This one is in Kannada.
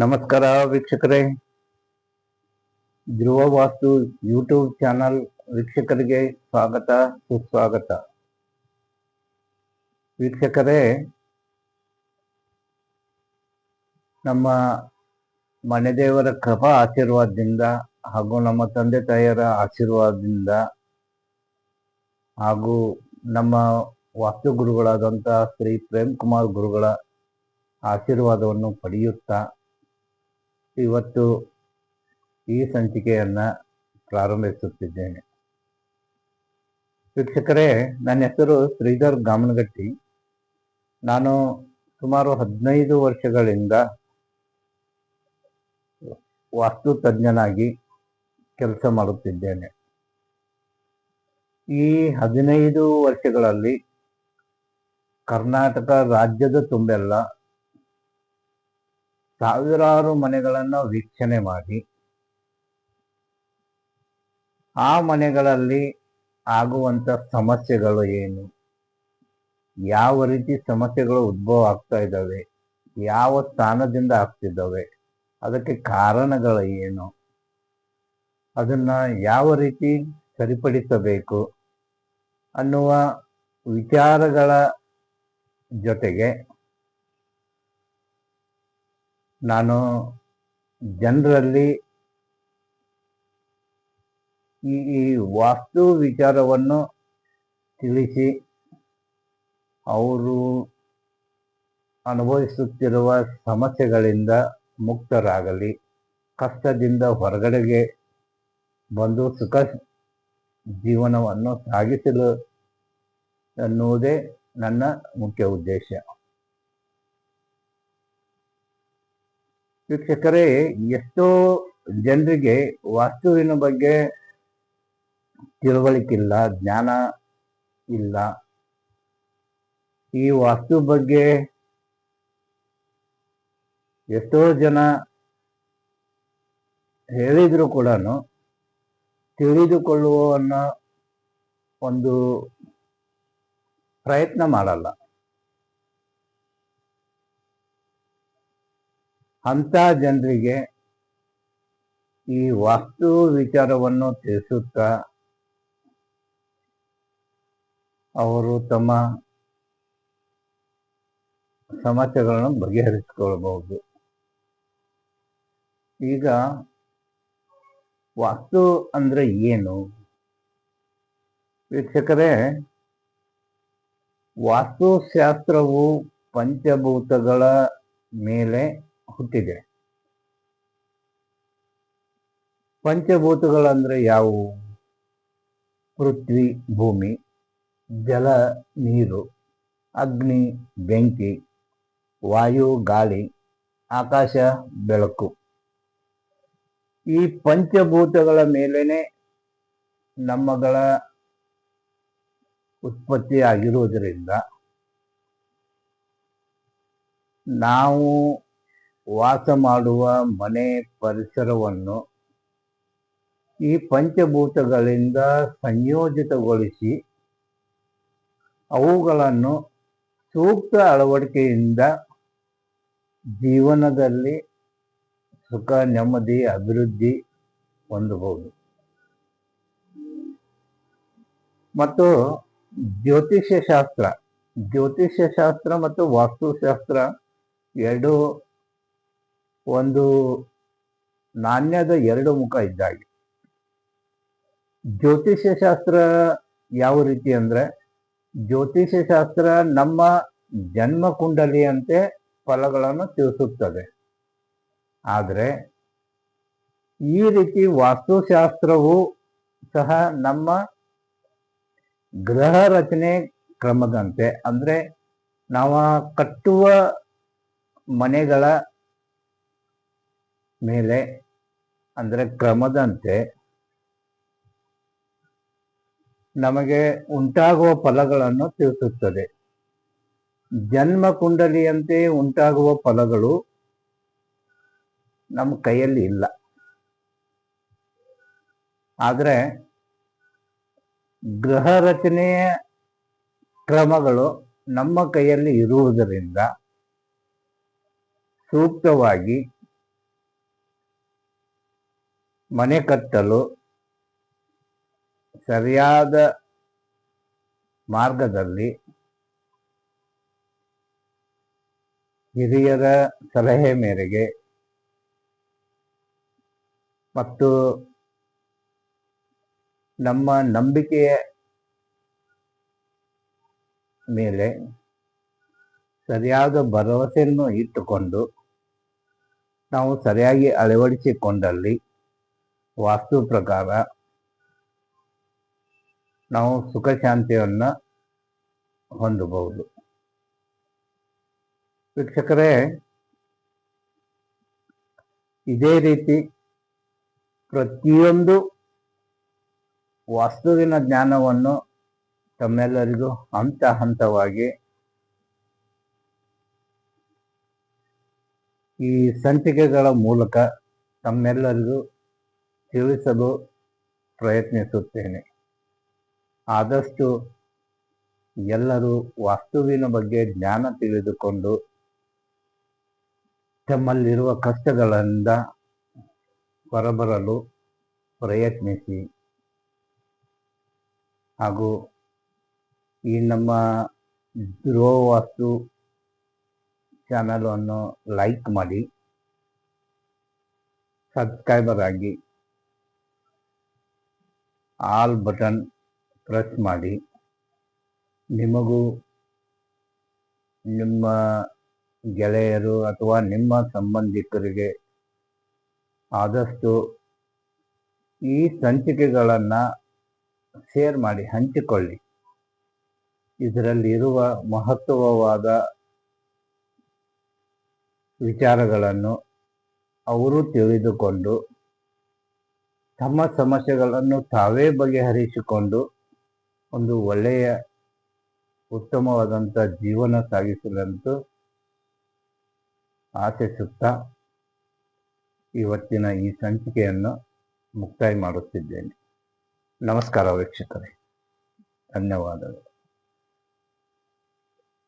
ನಮಸ್ಕಾರ ವೀಕ್ಷಕರೇ. ಧ್ರುವ ವಾಸ್ತು ಯೂಟ್ಯೂಬ್ ಚಾನಲ್ ವೀಕ್ಷಕರಿಗೆ ಸ್ವಾಗತ, ಸುಸ್ವಾಗತ. ವೀಕ್ಷಕರೇ, ನಮ್ಮ ಮನೆ ದೇವರ ಕೃಪಾ ಆಶೀರ್ವಾದದಿಂದ ಹಾಗೂ ನಮ್ಮ ತಂದೆ ತಾಯಿಯರ ಆಶೀರ್ವಾದದಿಂದ ಹಾಗೂ ನಮ್ಮ ವಾಸ್ತು ಗುರುಗಳಾದಂಥ ಶ್ರೀ ಪ್ರೇಮ್ ಕುಮಾರ್ ಗುರುಗಳ ಆಶೀರ್ವಾದವನ್ನು ಪಡೆಯುತ್ತಾ ಇವತ್ತು ಈ ಸಂಚಿಕೆಯನ್ನ ಪ್ರಾರಂಭಿಸುತ್ತಿದ್ದೇನೆ. ಶಿಕ್ಷಕರೇ ನನ್ನ ಹೆಸರು ಶ್ರೀಧರ್ ಗಾಮನಗಟ್ಟಿ. ನಾನು ಸುಮಾರು ಹದಿನೈದು ವರ್ಷಗಳಿಂದ ವಾಸ್ತು ತಜ್ಞನಾಗಿ ಕೆಲಸ ಮಾಡುತ್ತಿದ್ದೇನೆ. ಈ ಹದಿನೈದು ವರ್ಷಗಳಲ್ಲಿ ಕರ್ನಾಟಕ ರಾಜ್ಯದ ತುಂಬೆಲ್ಲ ಸಾವಿರಾರು ಮನೆಗಳನ್ನು ವೀಕ್ಷಣೆ ಮಾಡಿ. ಆ ಮನೆಗಳಲ್ಲಿ ಆಗುವಂತ ಸಮಸ್ಯೆಗಳು ಏನು? ಯಾವ ರೀತಿ ಸಮಸ್ಯೆಗಳು ಉದ್ಭವ ಆಗ್ತಾ ಇದ್ದಾವೆ? ಯಾವ ಸ್ಥಾನದಿಂದ ಆಗ್ತಿದ್ದಾವೆ? ಅದಕ್ಕೆ ಕಾರಣಗಳು ಏನು? ಅದನ್ನ ಯಾವ ರೀತಿ ಸರಿಪಡಿಸಬೇಕು? ಅನ್ನುವ ವಿಚಾರಗಳ ಜೊತೆಗೆ ನಾನು ಜನರಲ್ಲಿ ಈ ವಾಸ್ತು ವಿಚಾರವನ್ನು ತಿಳಿಸಿ ಅವರು ಅನುಭವಿಸುತ್ತಿರುವ ಸಮಸ್ಯೆಗಳಿಂದ ಮುಕ್ತರಾಗಲಿ, ಕಷ್ಟದಿಂದ ಹೊರಗಡೆಗೆ ಬಂದು ಸುಖ ಜೀವನವನ್ನು ಸಾಗಿಸಲು ಎನ್ನುವುದೇ ನನ್ನ ಮುಖ್ಯ ಉದ್ದೇಶ. ವೀಕ್ಷಕರೇ, ಎಷ್ಟೋ ಜನರಿಗೆ ವಾಸ್ತುವಿನ ಬಗ್ಗೆ ತಿಳುವಳಿಕಿಲ್ಲ, ಜ್ಞಾನ ಇಲ್ಲ. ಈ ವಾಸ್ತು ಬಗ್ಗೆ ಎಷ್ಟೋ ಜನ ಹೇಳಿದ್ರು ಕೂಡ ತಿಳಿದುಕೊಳ್ಳುವನ್ನ ಒಂದು ಪ್ರಯತ್ನ ಮಾಡಲ್ಲ. ಅಂತ ಜನರಿಗೆ ಈ ವಾಸ್ತು ವಿಚಾರವನ್ನು ತಿಳಿಸುತ್ತಾ ಅವರು ತಮ್ಮ ಸಮಸ್ಯೆಗಳನ್ನು ಬಗೆಹರಿಸಿಕೊಳ್ಳಬಹುದು. ಈಗ ವಾಸ್ತು ಅಂದ್ರೆ ಏನು? ವೀಕ್ಷಕರೇ, ವಾಸ್ತುಶಾಸ್ತ್ರವು ಪಂಚಭೂತಗಳ ಮೇಲೆ ಹುಟ್ಟಿದೆ. ಪಂಚಭೂತಗಳಂದ್ರೆ ಯಾವುವು? ಪೃಥ್ವಿ, ಭೂಮಿ, ಜಲ, ನೀರು, ಅಗ್ನಿ, ಬೆಂಕಿ, ವಾಯು, ಗಾಳಿ, ಆಕಾಶ, ಬೆಳಕು. ಈ ಪಂಚಭೂತಗಳ ಮೇಲೇನೆ ನಮ್ಮಗಳ ಉತ್ಪತ್ತಿ ಆಗಿರುವುದರಿಂದ ನಾವು ವಾಸ ಮಾಡುವ ಮನೆ ಪರಿಸರವನ್ನು ಈ ಪಂಚಭೂತಗಳಿಂದ ಸಂಯೋಜಿತಗೊಳಿಸಿ ಅವುಗಳನ್ನು ಸೂಕ್ತ ಅಳವಡಿಕೆಯಿಂದ ಜೀವನದಲ್ಲಿ ಸುಖ, ನೆಮ್ಮದಿ, ಅಭಿವೃದ್ಧಿ ಹೊಂದಬಹುದು. ಮತ್ತು ಜ್ಯೋತಿಷ್ಯ ಶಾಸ್ತ್ರ ಜ್ಯೋತಿಷ್ಯ ಶಾಸ್ತ್ರ ಮತ್ತು ವಾಸ್ತುಶಾಸ್ತ್ರ ಎರಡು ಒಂದು ನಾಣ್ಯದ ಎರಡು ಮುಖ ಇದ್ದಾಗೆ. ಜ್ಯೋತಿಷ್ಯ ಶಾಸ್ತ್ರ ಯಾವ ರೀತಿ ಅಂದ್ರೆ ಜ್ಯೋತಿಷ್ಯ ಶಾಸ್ತ್ರ ನಮ್ಮ ಜನ್ಮ ಕುಂಡಲಿಯಂತೆ ಫಲಗಳನ್ನು ತಿಳಿಸುತ್ತದೆ. ಆದರೆ, ಈ ರೀತಿ ವಾಸ್ತುಶಾಸ್ತ್ರವು ಸಹ ನಮ್ಮ ಗ್ರಹ ರಚನೆ ಕ್ರಮದಂತೆ, ಅಂದ್ರೆ ನಾವು ಕಟ್ಟುವ ಮನೆಗಳ ಮೇಲೆ, ಅಂದರೆ ಕ್ರಮದಂತೆ ನಮಗೆ ಉಂಟಾಗುವ ಫಲಗಳನ್ನು ತಿಳಿಸುತ್ತದೆ. ಜನ್ಮ ಕುಂಡಲಿಯಂತೆ ಉಂಟಾಗುವ ಫಲಗಳು ನಮ್ಮ ಕೈಯಲ್ಲಿ ಇಲ್ಲ. ಆದರೆ ಗ್ರಹ ರಚನೆಯ ಕ್ರಮಗಳು ನಮ್ಮ ಕೈಯಲ್ಲಿ ಇರುವುದರಿಂದ ಸೂಕ್ತವಾಗಿ ಮನೆ ಕಟ್ಟಲು ಸರಿಯಾದ ಮಾರ್ಗದಲ್ಲಿ ಹಿರಿಯರ ಸಲಹೆ ಮೇರೆಗೆ ಮತ್ತು ನಮ್ಮ ನಂಬಿಕೆಯ ಮೇಲೆ ಸರಿಯಾದ ಭರವಸೆಯನ್ನು ಇಟ್ಟುಕೊಂಡು ನಾವು ಸರಿಯಾಗಿ ಅಳವಡಿಸಿಕೊಂಡಲ್ಲಿ ವಾಸ್ತು ಪ್ರಕಾರ ನಾವು ಸುಖ ಶಾಂತಿಯನ್ನ ಹೊಂದಬಹುದು. ವೀಕ್ಷಕರೇ, ಇದೇ ರೀತಿ ಪ್ರತಿಯೊಂದು ವಾಸ್ತುವಿನ ಜ್ಞಾನವನ್ನು ತಮ್ಮೆಲ್ಲರಿಗೂ ಹಂತ ಹಂತವಾಗಿ ಈ ಸಂಚಿಕೆಗಳ ಮೂಲಕ ತಮ್ಮೆಲ್ಲರಿಗೂ ತಿಳಿಸಲು ಪ್ರಯತ್ನಿಸುತ್ತೇನೆ. ಆದಷ್ಟು ಎಲ್ಲರೂ ವಾಸ್ತುವಿನ ಬಗ್ಗೆ ಜ್ಞಾನ ತಿಳಿದುಕೊಂಡು ತಮ್ಮಲ್ಲಿರುವ ಕಷ್ಟಗಳಿಂದ ಹೊರಬರಲು ಪ್ರಯತ್ನಿಸಿ. ಹಾಗೂ ಈ ನಮ್ಮ ಧ್ರುವ ವಾಸ್ತು ಚಾನಲನ್ನು ಲೈಕ್ ಮಾಡಿ, ಸಬ್ಸ್ಕ್ರೈಬರ್ ಆಗಿ ಆಲ್ ಬಟನ್ ಪ್ರೆಸ್ ಮಾಡಿ. ನಿಮಗೂ ನಿಮ್ಮ ಗೆಳೆಯರು ಅಥವಾ ನಿಮ್ಮ ಸಂಬಂಧಿಕರಿಗೆ ಆದಷ್ಟು ಈ ಸಂಚಿಕೆಗಳನ್ನು ಶೇರ್ ಮಾಡಿ, ಹಂಚಿಕೊಳ್ಳಿ. ಇದರಲ್ಲಿರುವ ಮಹತ್ವವಾದ ವಿಚಾರಗಳನ್ನು ಅವರು ತಿಳಿದುಕೊಂಡು ತಮ್ಮ ಸಮಸ್ಯೆಗಳನ್ನು ತಾವೇ ಬಗೆಹರಿಸಿಕೊಂಡು ಒಂದು ಒಳ್ಳೆಯ ಉತ್ತಮವಾದಂಥ ಜೀವನ ಸಾಗಿಸಲೆಂದು ಆಶಿಸುತ್ತಾ ಇವತ್ತಿನ ಈ ಸಂಚಿಕೆಯನ್ನು ಮುಕ್ತಾಯ ಮಾಡುತ್ತಿದ್ದೇನೆ. ನಮಸ್ಕಾರ ವೀಕ್ಷಕರೇ. ಧನ್ಯವಾದಗಳು.